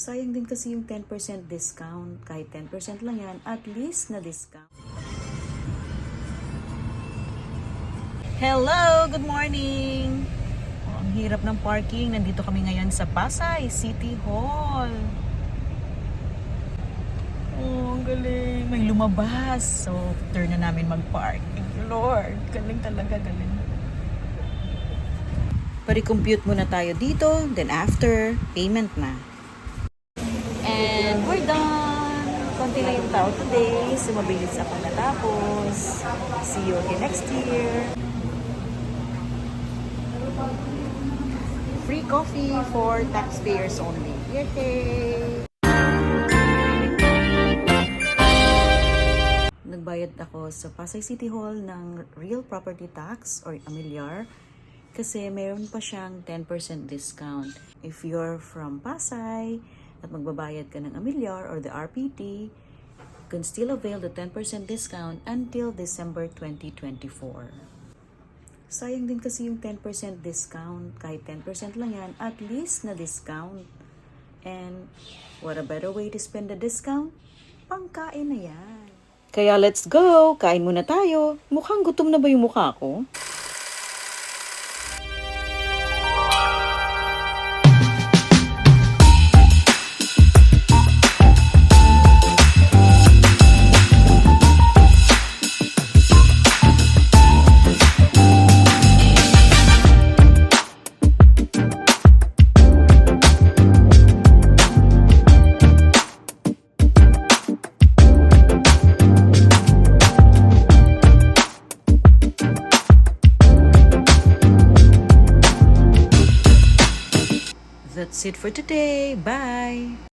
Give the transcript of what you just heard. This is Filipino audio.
Sayang din kasi yung 10% discount. Kahit 10% lang yan, at least na discount. Hello! Good morning! Oh, ang hirap ng parking. Nandito kami ngayon sa Pasay City Hall. Oh, ang galing. May lumabas. So, turn na namin mag-park. Thank you, Lord. Galing talaga, galing. Pari-compute muna tayo dito. Then after, payment na. And we're done! Konti lang yung tao today. So, mabilis ako natapos. See you again next year. Free coffee for taxpayers only. Yay! Nagbayad ako sa Pasay City Hall ng real property tax or amilyar kasi mayroon pa siyang 10% discount. If you're from Pasay at magbabayad ka ng amilyar or the RPT, you can still avail the 10% discount until December 2024. Sayang din kasi yung 10% discount. Kahit 10% lang yan, at least na discount. And what a better way to spend the discount? Pangkain na yan. Kaya let's go! Kain muna tayo. Mukhang gutom na ba yung mukha ko? That's it for today. Bye!